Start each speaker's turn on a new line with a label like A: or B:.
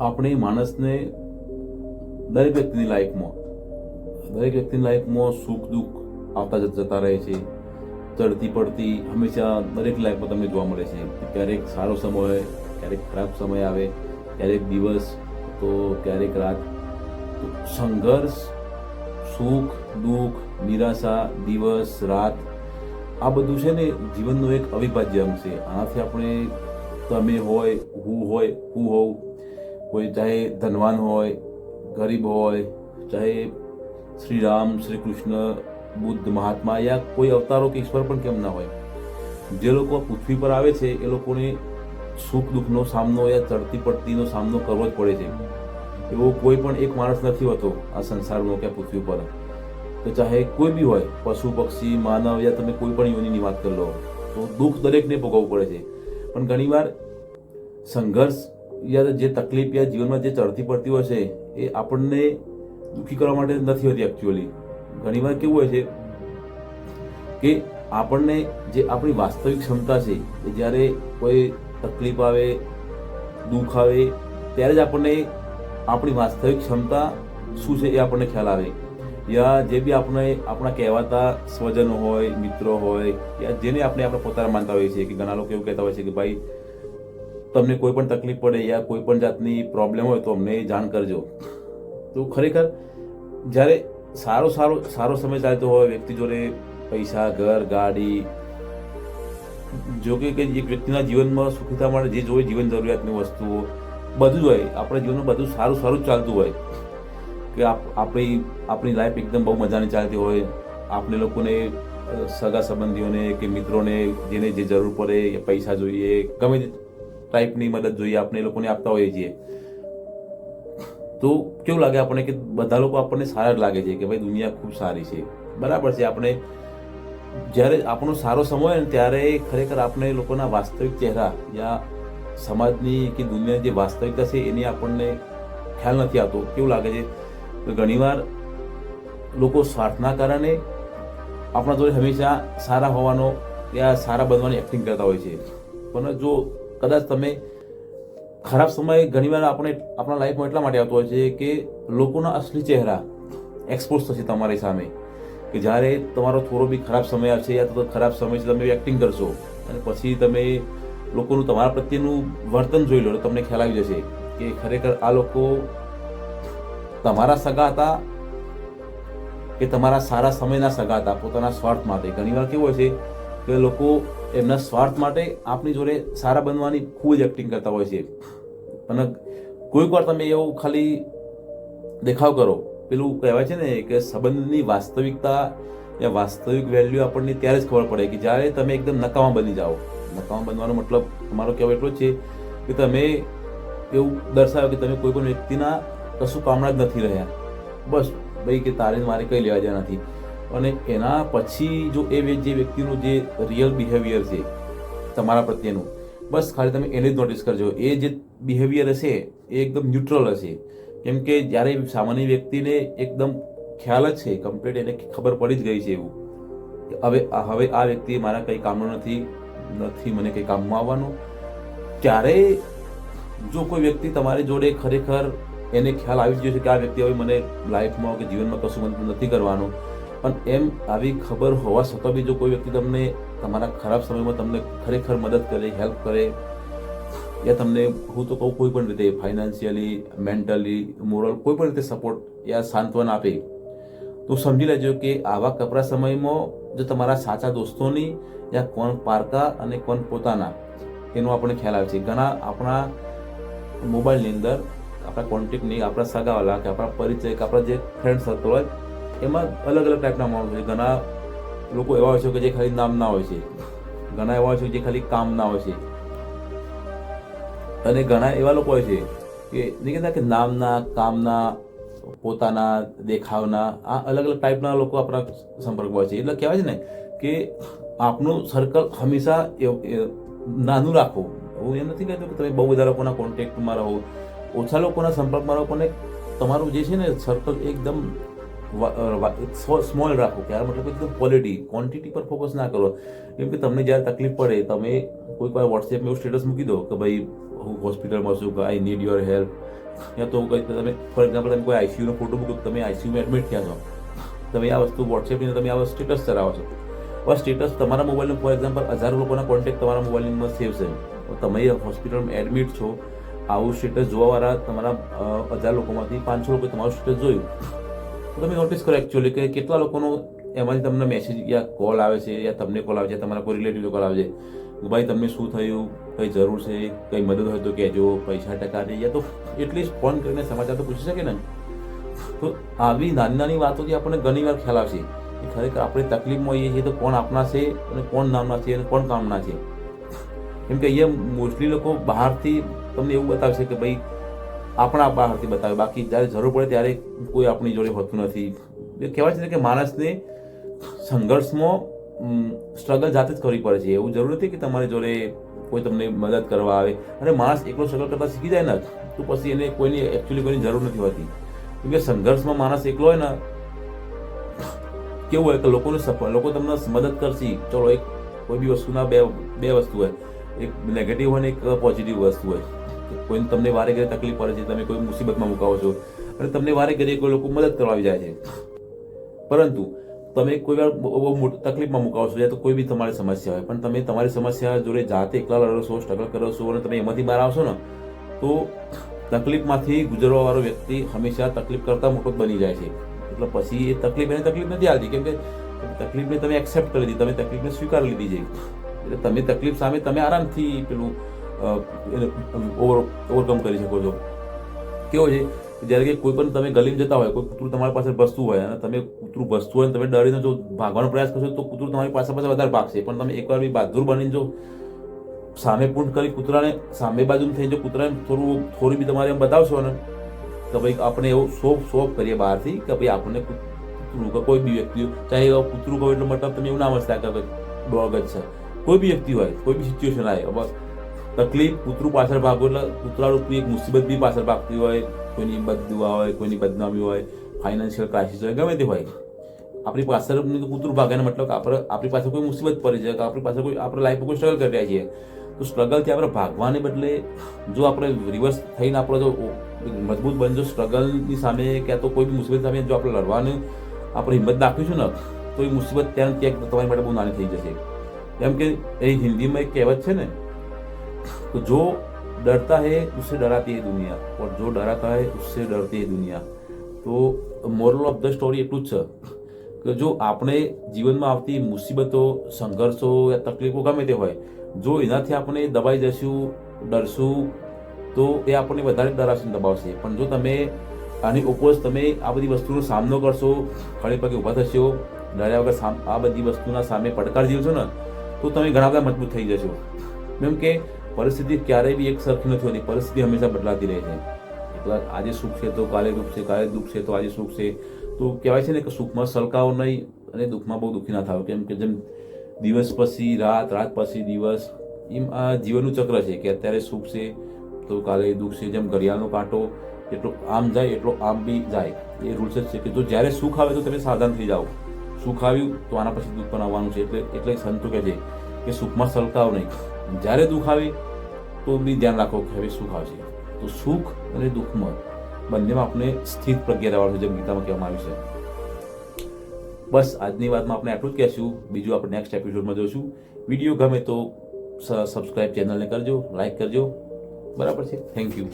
A: આપણે માણસને દરેક વ્યક્તિની લાઈફમાં, દરેક વ્યક્તિની લાઈફમાં સુખ દુઃખ આવતા જતા રહે છે. ચડતી પડતી હંમેશા દરેક લાઈફમાં તમને જોવા મળે છે ક્યારેક સારો સમય હોય ક્યારેક ખરાબ સમય આવે, ક્યારેક દિવસ, તો ક્યારેક રાત. તો સંઘર્ષ, સુખ, દુઃખ, નિરાશા, દિવસ, રાત, આ બધું છે ને જીવનનો એક અવિભાજ્ય અંગ છે. આનાથી આપણે તમે હોય, હું હોય, હું હોઉં કોઈ ચાહે ધનવાન હોય, ગરીબ હોય, ચાહે શ્રી રામ, શ્રી કૃષ્ણ, બુદ્ધ, મહાત્મા યા કોઈ અવતારો કે ઈશ્વર પણ કેમ ના હોય. જે લોકો પૃથ્વી પર આવે છે, એ લોકોને સુખ દુઃખનો સામનો યા ચડતી પડતીનો સામનો કરવો જ પડે છે. એવો કોઈ પણ એક માણસ નથી હોતો આ સંસારનો કે પૃથ્વી પર તો ચાહે કોઈ બી હોય, પશુ, પક્ષી, માનવ યા તમે કોઈ પણ યોનિની વાત કરી લો, તો દુઃખ દરેકને ભોગવવું પડે છે. પણ ઘણીવાર સંઘર્ષ યા જે તકલીફ યા જીવનમાં જે ચડતી પડતી હોય છે, એ આપણને દુઃખી કરવા માટે નથી હોતી એકચ્યુઅલી ઘણીવાર કેવું હોય છે કે આપણને જે આપણી વાસ્તવિક ક્ષમતા છે, એ જ્યારે કોઈ તકલીફ આવે, દુઃખ આવે, ત્યારે જ આપણને આપણી વાસ્તવિક ક્ષમતા શું છે એ આપણને ખ્યાલ આવે. યા જે બી આપણે આપણા કહેવાતા સ્વજનો હોય, મિત્રો હોય, યા જેને આપણે આપણે પોતાના માનતા હોઈએ છીએ, કે ઘણા લોકો એવું કહેતા હોય છે કે ભાઈ તમને કોઈ પણ તકલીફ પડે યા કોઈ પણ જાતની પ્રોબ્લેમ હોય તો અમને જાણ કરજો. તો ખરેખર જ્યારે સારો સારો સારો સમય ચાલતો હોય, વ્યક્તિ જોડે પૈસા, ઘર, ગાડી જો કે એક વ્યક્તિના જીવનમાં સુખીતા માટે જે જોઈએ જીવન જરૂરિયાતની વસ્તુઓ, બધું જ હોય. આપણા જીવનમાં બધું સારું સારું જ ચાલતું હોય. કે આપ- આપણી આપણી લાઈફ એકદમ બહુ મજાની ચાલતી હોય. આપણે લોકોને સગા સંબંધીઓને કે મિત્રોને જેને જે જરૂર પડે પૈસા જોઈએ. ગમે તે ટાઈપની મદદ જોઈએ, આપણે એ લોકોને આપતા હોઈએ છીએ. તો કેવું લાગે આપણને કે બધા લોકો આપણને સારા જ લાગે છે કે ભાઈ દુનિયા ખૂબ સારી છે? બરાબર છે, આપણે જ્યારે આપણો સારો સમય હોય ને ત્યારે ખરેખર આપણે લોકોના વાસ્તવિક ચહેરા યા સમાજની કે દુનિયાની જે વાસ્તવિકતા છે એની આપણને ખ્યાલ નથી આવતો. કેવું લાગે છે? કે ઘણીવાર લોકો સ્વાર્થના કારણે આપણા જોડે હંમેશા સારા હોવાનો યા સારા બનવાની એક્ટિંગ કરતા હોય છે. પણ જો કદાચ તમે ખરાબ સમય ઘણીવાર આપણે આપણા લાઈફમાં એટલા માટે આવતો હોય છે કે લોકોના અસલી ચહેરા એક્સપોઝ થશે તમારી સામે. કે જ્યારે તમારો થોડો બી ખરાબ સમય આવશે યા તો ખરાબ સમય છે, તમે એક્ટિંગ કરશો. અને પછી તમે લોકોનું તમારા પ્રત્યેનું વર્તન જોઈ લો તમને ખ્યાલ આવી જશે કે ખરેખર આ લોકો તમારા સગા હતા કે તમારા સારા સમયના સગા હતા, પોતાના સ્વાર્થ માટે ઘણીવાર કેવું હોય છે કે લોકો એમના સ્વાર્થ માટે આપણી જોડે સારા બનવાની ખૂબ જ એક્ટિંગ કરતા હોય છે. અને કોઈક વાર તમે એવું ખાલી દેખાવ કરો, પેલું કહેવાય છે ને કે સંબંધની વાસ્તવિકતા યા વાસ્તવિક વેલ્યુ આપણને ત્યારે જ ખબર પડે કે જ્યારે તમે એકદમ નકામા બની જાઓ. નકામા બનવાનો મતલબ તમારો કહેવાય એટલો જ છે કે તમે એવું દર્શાવો કે તમે કોઈ પણ વ્યક્તિના કશું કામના જ નથી રહ્યા. બસ, ભાઈ કે તારે મારે કંઈ લેવા દેવા નથી. અને એના પછી જો એ જે વ્યક્તિનું જે રિયલ બિહેવિયર છે, તમારા પ્રત્યેનું, બસ ખાલી તમે એને જ નોટિસ કરજો. એ જે બિહેવિયર હશે, એ એકદમ ન્યુટ્રલ હશે. કેમ કે જ્યારે સામાન્ય વ્યક્તિને એકદમ ખ્યાલ જ છે કમ્પ્લીટ એને ખબર પડી જ ગઈ છે એવું, કે હવે હવે આ વ્યક્તિ મારા કંઈ કામનું નથી નથી મને કંઈ કામમાં આવવાનું. ત્યારે જો કોઈ વ્યક્તિ તમારી જોડે ખરેખર એને ખ્યાલ આવી ગયો છે કે આ વ્યક્તિ હવે મને લાઈફમાં કે જીવનમાં કશું મને નથી કરવાનું પણ એમ આવી ખબર હોવા છતાં બી જો કોઈ વ્યક્તિ તમને તમારા ખરાબ સમયમાં તમને ખરેખર મદદ કરે હેલ્પ કરે, યા તમને, હું તો કહું કોઈ પણ રીતે ફાઇનાન્શિયલી મેન્ટલી મોરલ કોઈ પણ રીતે સપોર્ટ યા સાંત્વન આપે, તો સમજી લેજો કે આવા કપરા સમયમાં જો તમારા સાચા દોસ્તોની યા કોણ પારકા અને કોણ પોતાના, એનો આપણે ખ્યાલ આવે છે. ઘણા આપણા મોબાઈલની અંદર, આપણા કોન્ટેક્ટની આપણા સગાવાલા કે આપણા પરિચય કે આપણા જે ફ્રેન્ડ સર્કલ હોય એમાં અલગ અલગ ટાઈપના માણસો છે. ઘણા લોકો એવા હોય છે કે જે ખાલી નામના હોય છે. ઘણા એવા હોય છે જે ખાલી કામના હોય છે. અને ઘણા એવા લોકો હોય છે કે નહીં કહેતા કે નામના, કામના, પોતાના દેખાવના, આ અલગ અલગ ટાઈપના લોકો આપણા સંપર્કમાં હોય છે. એટલે કહેવાય છે ને કે આપનું સર્કલ હંમેશા નાનું રાખો. હું એમ નથી કહેતો કે તમે બહુ બધા લોકોના કોન્ટેક્ટમાં રહો. ઓછા લોકોના સંપર્કમાં રહો, પણ તમારું જે છે ને સર્કલ એકદમ સ્મોલ રાખો કે આ મતલબ એકદમ ક્વોલિટી ક્વોન્ટિટી પર ફોકસ ના કરો. કેમ કે તમને જ્યારે તકલીફ પડે, તમે કોઈક વાર વોટ્સએપમાં એવું સ્ટેટસ મૂકી દો કે ભાઈ હું હોસ્પિટલમાં છું, કે આઈ નીડ યોર હેલ્પ યા તો કંઈ તમે ફોર એક્ઝામ્પલ તમે કોઈ આઈસીયુનો ફોટો મૂકો તમે આઈસીયુમાં એડમિટ થયા છો. તમે આ વસ્તુ વોટ્સએપની તમે આ સ્ટેટસ ચલાવો છો. હવે સ્ટેટસ તમારા મોબાઈલનું ફોર એક્ઝામ્પલ હજારો લોકોના કોન્ટેક્ટ તમારા મોબાઈલમાં સેવ છે. તમે હોસ્પિટલમાં એડમિટ છો, આવું સ્ટેટસ જોવાવાળા તમારા હજાર લોકોમાંથી પાંચસો લોકોએ તમારું સ્ટેટસ જોયું. તમે નોટિસ કરો એકચ્યુઅલી કે કેટલા લોકોનો એમાંથી તમને મેસેજ યા કોલ આવે છે યા તમને કોલ આવે છે, તમારા કોઈ રિલેટિવ કોલ આવે છે ભાઈ તમને શું થયું, કંઈ જરૂર છે, કંઈ મદદ હોય તો કહેજો, પૈસા ટકા દે, યા તો એટલીસ્ટ ફોન કરીને સમાચાર તો પૂછી શકે ને. તો આવી નાની નાની વાતોથી આપણને ઘણી વાર ખ્યાલ આવશે, કે ખરેખર આપણે તકલીફમાં હોઈએ છીએ તો કોણ આપના છે અને કોણ નામના છે અને કોણ કામના છે. કેમ કે અહીંયા મોસ્ટલી લોકો બહારથી તમને એવું બતાવશે કે ભાઈ આપણા બહારથી બતાવે. બાકી જ્યારે જરૂર પડે ત્યારે કોઈ આપણી જોડે હોતું નથી. એ કહેવાય છે કે માણસને સંઘર્ષમાં સ્ટ્રગલ જાતે જ કરવી પડે છે. એવું જરૂર નથી કે તમારી જોડે કોઈ તમને મદદ કરવા આવે. અને માણસ એકલો સ્ટ્રગલ કરતાં શીખી જાય ને, તો પછી એને કોઈની એકચ્યુઅલી કોઈની જરૂર નથી હોતી. કેમકે સંઘર્ષમાં માણસ એકલો હોય ને, કેવું હોય કે લોકોને સફળ લોકો તમને મદદ કરશે. ચલો, એક કોઈ બી વસ્તુના બે બે વસ્તુ હોય. એક નેગેટિવ હોય ને એક પોઝિટિવ વસ્તુ હોય. કોઈ તમને વારે ઘરે તકલીફ પડે છે, તમે કોઈ મુસીબતમાં મુકાવો છો, અને તમને વારે ઘરે કોઈ લોકો મદદ કરવા આવી જાય છે. પરંતુ તમે કોઈ વાર બહુ તકલીફમાં મુકાવો છો, યા તો કોઈ બી તમારી સમસ્યા હોય, પણ તમે તમારી સમસ્યા જોડે જાતે એકલા લડો છો સ્ટ્રગલ કરો છો, અને તમે એમાંથી બહાર આવશો ને, તો તકલીફમાંથી ગુજરવાવાળો વ્યક્તિ હંમેશા તકલીફ કરતા મોટો બની જાય છે. એટલે પછી એ તકલીફ એને તકલીફ નથી આવતી, કેમ કે તકલીફને તમે એક્સેપ્ટ કરી દીધી, તમે તકલીફને સ્વીકારી લીધી છે. એટલે તમે તકલીફ સામે તમે આરામથી પેલું એને ઓવર ઓવરકમ કરી શકો છો. કેવો છે? જ્યારે કે કોઈ પણ તમે ગલીમાં જતા હોય, કોઈ કૂતરું તમારી પાસે ભસતું હોય અને તમે કૂતરું ભસતું હોય તમે ડરીને જો ભાગવાનો પ્રયાસ કરશો, તો કૂતરું તમારી પાસે પાસે વધારે ભાગશે. પણ તમે એકવાર બી બહાદુર બનીને જો સામે પૂંઠ કરી કૂતરાને સામે બાજુ થઈ જો કૂતરાને થોડું, થોડી બી તમારે એમ બતાવશો ને, કે ભાઈ આપણે એવું શોપ શોપ કરીએ બહારથી કે ભાઈ આપણને કૂતરું કે કોઈ બી વ્યક્તિ ચાહે કૂતરું કહો એટલે મતલબ તમે એવું ના સમજતા કે ડોગ જ છે. કોઈ બી વ્યક્તિ હોય, કોઈ બી સિચ્યુએશન આવે હવે તકલીફ, કૂતરું પાછળ ભાગો એટલે કૂતરા રૂપની એક મુસીબત બી પાછળ ભાગતી હોય, કોઈની બદદુઆ હોય, કોઈની બદનામી હોય ફાઇનાન્શિયલ ક્રાઇસિસ હોય, ગમે તે હોય. આપણી પાછળ કૂતરું ભાગેનો મતલબ આપણે, આપણી પાસે કોઈ મુસીબત પડી જાય, કે આપણી પાસે કોઈ, આપણે લાઈફમાં કોઈ સ્ટ્રગલ કરી રહ્યા છીએ. તો સ્ટ્રગલથી આપણે ભાગવાને બદલે જો આપણે રિવર્સ થઈને આપણે જો મજબૂત બનજો સ્ટ્રગલની સામે ક્યાં તો કોઈ બી મુસીબત સામે જો આપણે લડવાનું, આપણે હિંમત નાખીશું ને, તો એ મુસીબત ત્યાં ત્યાં તમારી માટે બહુ નાની થઈ જશે. કેમ કે એ હિન્દીમાં એક કહેવત છે ને तो जो डरता है उससे डराती है दुनिया और जो डराता है उससे डरती है दुनिया તો મોરલ ઓફ ધ સ્ટોરી એટલું જ છે કે જો આપણે જીવનમાં આવતી મુસીબતો સંઘર્ષો યા તકલીફો ગમે તે હોય જો એનાથી આપણે દબાઈ જશું ડરશું તો એ આપણને વધારે ડરાવશે ને દબાવશે પણ જો તમે આની ઉપોઝ તમે આ બધી વસ્તુનો સામનો કરશો ખડે પગે ઊભા થશો ડર્યા વગર સામ- આ બધી વસ્તુના સામે પડકાર જીવશો ને તો તમે ઘણા બધા મજબૂત થઈ જશો કેમ કે પરિસ્થિતિ ક્યારેય બી એક સરખી નથી હોતી. પરિસ્થિતિ હંમેશા બદલાતી રહે છે. એટલે આજે સુખ છે તો કાલે દુઃખ છે, કાલે દુઃખ છે તો આજે સુખ છે. તો કહેવાય છે ને કે સુખમાં સલકાવો નહીં અને દુઃખમાં બહુ દુઃખી ના થાવ. કેમ કે જેમ દિવસ પછી, રાત રાત પછી દિવસ, એમ આ જીવનનું ચક્ર છે કે અત્યારે સુખ છે તો કાલે દુઃખ છે. જેમ ઘડિયાળનો કાંટો એટલો આમ જાય, એટલો આમ બી જાય. એ રૂલ્સ જ છે કે જો જ્યારે સુખ આવે તો તમે સાવધાન થઈ જાઓ. સુખ આવ્યું તો આના પછી દુઃખ પણ આવવાનું છે. એટલે એટલે સંતો કહે છે કે સુખમાં સલકાવ નહીં. જ્યારે દુઃખ આવે તો બી ધ્યાન રાખો કે હવે સુખ આવશે તો સુખ અને દુઃખમાં બંનેમાં આપણે સ્થિત પ્રજ્ઞા રહેવાનું જેમ ગીતામાં કહેવામાં આવ્યું છે. બસ આજની વાતમાં આપણે આટલું જ કહેશું. બીજું આપણે નેક્સ્ટ એપિસોડમાં જોઈશું વીડિયો ગમે તો સબસ્ક્રાઈબ ચેનલને કરજો લાઈક કરજો. બરાબર છે? Thank you